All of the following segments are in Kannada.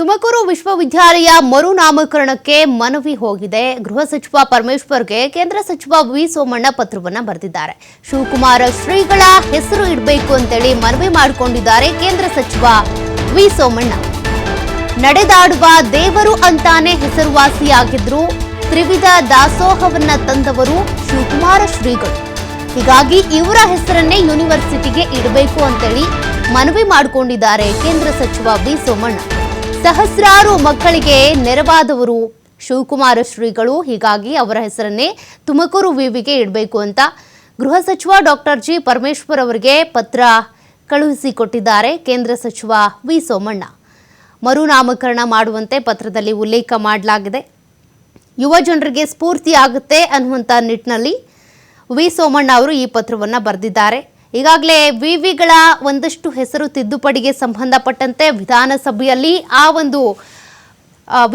ತುಮಕೂರು ವಿಶ್ವವಿದ್ಯಾಲಯ ಮರುನಾಮಕರಣಕ್ಕೆ ಮನವಿ ಹೋಗಿದೆ. ಗೃಹ ಸಚಿವ ಪರಮೇಶ್ವರ್ಗೆ ಕೇಂದ್ರ ಸಚಿವ ವಿ ಸೋಮಣ್ಣ ಪತ್ರವನ್ನ ಬರೆದಿದ್ದಾರೆ. ಶಿವಕುಮಾರ ಶ್ರೀಗಳ ಹೆಸರು ಇಡಬೇಕು ಅಂತೇಳಿ ಮನವಿ ಮಾಡಿಕೊಂಡಿದ್ದಾರೆ ಕೇಂದ್ರ ಸಚಿವ ವಿ ಸೋಮಣ್ಣ. ನಡೆದಾಡುವ ದೇವರು ಅಂತಾನೆ ಹೆಸರುವಾಸಿಯಾಗಿದ್ರು. ತ್ರಿವಿಧ ದಾಸೋಹವನ್ನ ತಂದವರು ಶಿವಕುಮಾರ ಶ್ರೀಗಳು. ಹೀಗಾಗಿ ಇವರ ಹೆಸರನ್ನೇ ಯೂನಿವರ್ಸಿಟಿಗೆ ಇಡಬೇಕು ಅಂತೇಳಿ ಮನವಿ ಮಾಡಿಕೊಂಡಿದ್ದಾರೆ ಕೇಂದ್ರ ಸಚಿವ ವಿ ಸೋಮಣ್ಣ. ಸಹಸ್ರಾರು ಮಕ್ಕಳಿಗೆ ನೆರವಾದವರು. ಶಿವಕುಮಾರ ಶ್ರೀಗಳು ಹೀಗಾಗಿ ಅವರ ಹೆಸರನ್ನೇ ತುಮಕೂರು ವಿವಿಗೆ ಇಡಬೇಕು ಅಂತ ಗೃಹ ಸಚಿವ ಡಾಕ್ಟರ್ ಜಿ ಪರಮೇಶ್ವರ್ ಅವರಿಗೆ ಪತ್ರ ಕಳುಹಿಸಿಕೊಟ್ಟಿದ್ದಾರೆ ಕೇಂದ್ರ ಸಚಿವ ವಿ ಸೋಮಣ್ಣ. ಮರುನಾಮಕರಣ ಮಾಡುವಂತೆ ಪತ್ರದಲ್ಲಿ ಉಲ್ಲೇಖ ಮಾಡಲಾಗಿದೆ. ಯುವ ಜನರಿಗೆ ಸ್ಫೂರ್ತಿ ಆಗುತ್ತೆ ಅನ್ನುವಂಥ ನಿಟ್ಟಿನಲ್ಲಿ ವಿ ಸೋಮಣ್ಣ ಅವರು ಈ ಪತ್ರವನ್ನು ಬರೆದಿದ್ದಾರೆ. ಈಗಾಗಲೇ ವಿವಿಗಳ ಒಂದಷ್ಟು ಹೆಸರು ತಿದ್ದುಪಡಿಗೆ ಸಂಬಂಧಪಟ್ಟಂತೆ ವಿಧಾನಸಭೆಯಲ್ಲಿ ಆ ಒಂದು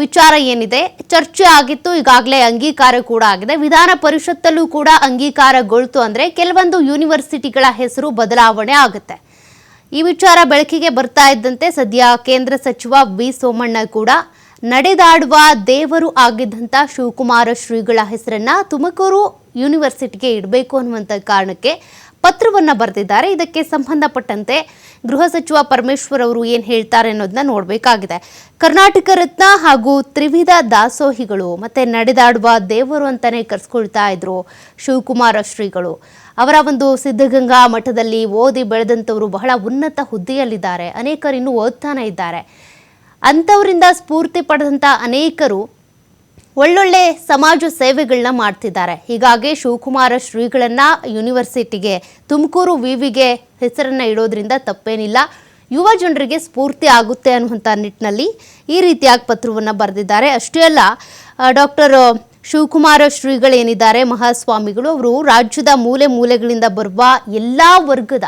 ವಿಚಾರ ಏನಿದೆ, ಚರ್ಚೆ ಆಗಿತ್ತು, ಈಗಾಗಲೇ ಅಂಗೀಕಾರ ಕೂಡ ಆಗಿದೆ. ವಿಧಾನ ಪರಿಷತ್ತಲ್ಲೂ ಕೂಡ ಅಂಗೀಕಾರಗೊಳ್ತು ಅಂದರೆ ಕೆಲವೊಂದು ಯೂನಿವರ್ಸಿಟಿಗಳ ಹೆಸರು ಬದಲಾವಣೆ ಆಗುತ್ತೆ. ಈ ವಿಚಾರ ಬೆಳಕಿಗೆ ಬರ್ತಾ ಇದ್ದಂತೆ ಸದ್ಯ ಕೇಂದ್ರ ಸಚಿವ ವಿ ಸೋಮಣ್ಣ ಕೂಡ ನಡೆದಾಡುವ ದೇವರು ಆಗಿದ್ದಂಥ ಶಿವಕುಮಾರ ಶ್ರೀಗಳ ಹೆಸರನ್ನ ತುಮಕೂರು ಯೂನಿವರ್ಸಿಟಿಗೆ ಇಡಬೇಕು ಅನ್ನುವಂಥ ಕಾರಣಕ್ಕೆ ಪತ್ರವನ್ನ ಬರೆದಿದ್ದಾರೆ. ಇದಕ್ಕೆ ಸಂಬಂಧಪಟ್ಟಂತೆ ಗೃಹ ಸಚಿವ ಪರಮೇಶ್ವರ್ ಅವರು ಏನು ಹೇಳ್ತಾರೆ ಅನ್ನೋದನ್ನ ನೋಡಬೇಕಾಗಿದೆ. ಕರ್ನಾಟಕ ರತ್ನ ಹಾಗೂ ತ್ರಿವಿಧ ದಾಸೋಹಿಗಳು ಮತ್ತೆ ನಡೆದಾಡುವ ದೇವರು ಅಂತಾನೆ ಕರೆಸ್ಕೊಳ್ತಾ ಇದ್ರು ಶಿವಕುಮಾರ ಶ್ರೀಗಳು. ಅವರ ಒಂದು ಸಿದ್ಧಗಂಗಾ ಮಠದಲ್ಲಿ ಓದಿ ಬೆಳೆದಂಥವರು ಬಹಳ ಉನ್ನತ ಹುದ್ದೆಯಲ್ಲಿದ್ದಾರೆ. ಅನೇಕರು ಇನ್ನೂ ಓದ್ತಾನೆ ಇದ್ದಾರೆ. ಅಂಥವರಿಂದ ಸ್ಫೂರ್ತಿ ಪಡೆದಂಥ ಅನೇಕರು ಒಳ್ಳೊಳ್ಳೆ ಸಮಾಜ ಸೇವೆಗಳನ್ನ ಮಾಡ್ತಿದ್ದಾರೆ. ಹೀಗಾಗಿ ಶಿವಕುಮಾರ ಶ್ರೀಗಳನ್ನ ಯೂನಿವರ್ಸಿಟಿಗೆ, ತುಮಕೂರು ವಿವಿಗೆ ಹೆಸರನ್ನ ಇಡೋದ್ರಿಂದ ತಪ್ಪೇನಿಲ್ಲ. ಯುವ ಜನರಿಗೆ ಸ್ಫೂರ್ತಿ ಆಗುತ್ತೆ ಅನ್ನುವಂಥ ನಿಟ್ಟಿನಲ್ಲಿ ಈ ರೀತಿಯಾಗಿ ಪತ್ರವನ್ನು ಬರೆದಿದ್ದಾರೆ. ಅಷ್ಟೇ ಅಲ್ಲ ಡಾಕ್ಟರ್ ಶಿವಕುಮಾರ ಶ್ರೀಗಳೇನಿದ್ದಾರೆ, ಮಹಾಸ್ವಾಮಿಗಳು, ಅವರು ರಾಜ್ಯದ ಮೂಲೆ ಮೂಲೆಗಳಿಂದ ಬರುವ ಎಲ್ಲ ವರ್ಗದ,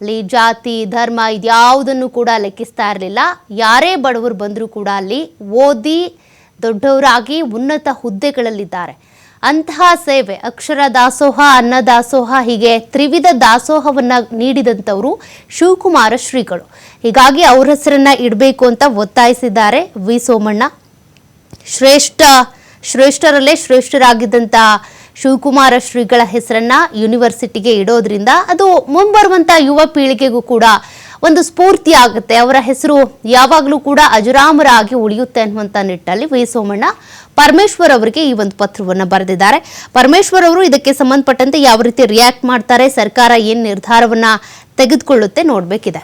ಅಲ್ಲಿ ಜಾತಿ, ಧರ್ಮ ಇದ್ಯಾವುದನ್ನು ಕೂಡ ಲೆಕ್ಕಿಸ್ತಾ ಇರಲಿಲ್ಲ. ಯಾರೇ ಬಡವರು ಬಂದರೂ ಕೂಡ ಅಲ್ಲಿ ಓದಿ ದೊಡ್ಡವರಾಗಿ ಉನ್ನತ ಹುದ್ದೆಗಳಲ್ಲಿದ್ದಾರೆ. ಅಂತಹ ಸೇವೆ ಅಕ್ಷರ ದಾಸೋಹ, ಅನ್ನ ದಾಸೋಹ, ಹೀಗೆ ತ್ರಿವಿಧ ದಾಸೋಹವನ್ನು ನೀಡಿದಂಥವರು ಶಿವಕುಮಾರ ಶ್ರೀಗಳು. ಹೀಗಾಗಿ ಅವ್ರ ಹೆಸರನ್ನ ಇಡಬೇಕು ಅಂತ ಒತ್ತಾಯಿಸಿದ್ದಾರೆ ವಿ ಸೋಮಣ್ಣ. ಶ್ರೇಷ್ಠ, ಶ್ರೇಷ್ಠರಲ್ಲೇ ಶ್ರೇಷ್ಠರಾಗಿದ್ದಂಥ ಶಿವಕುಮಾರ ಶ್ರೀಗಳ ಹೆಸರನ್ನ ಯೂನಿವರ್ಸಿಟಿಗೆ ಇಡೋದ್ರಿಂದ ಅದು ಮುಂಬರುವಂಥ ಯುವ ಪೀಳಿಗೆಗೂ ಕೂಡ ಒಂದು ಸ್ಫೂರ್ತಿ ಆಗುತ್ತೆ. ಅವರ ಹೆಸರು ಯಾವಾಗಲೂ ಕೂಡ ಅಜರಾಮರಾಗಿ ಉಳಿಯುತ್ತೆ ಅನ್ನುವಂಥ ನಿಟ್ಟಲ್ಲಿ ವಿ ಸೋಮಣ್ಣ ಪರಮೇಶ್ವರ್ ಅವರಿಗೆ ಈ ಒಂದು ಪತ್ರವನ್ನು ಬರೆದಿದ್ದಾರೆ. ಪರಮೇಶ್ವರ್ ಅವರು ಇದಕ್ಕೆ ಸಂಬಂಧಪಟ್ಟಂತೆ ಯಾವ ರೀತಿ ರಿಯಾಕ್ಟ್ ಮಾಡ್ತಾರೆ, ಸರ್ಕಾರ ಏನು ನಿರ್ಧಾರವನ್ನು ತೆಗೆದುಕೊಳ್ಳುತ್ತೆ ನೋಡಬೇಕಿದೆ.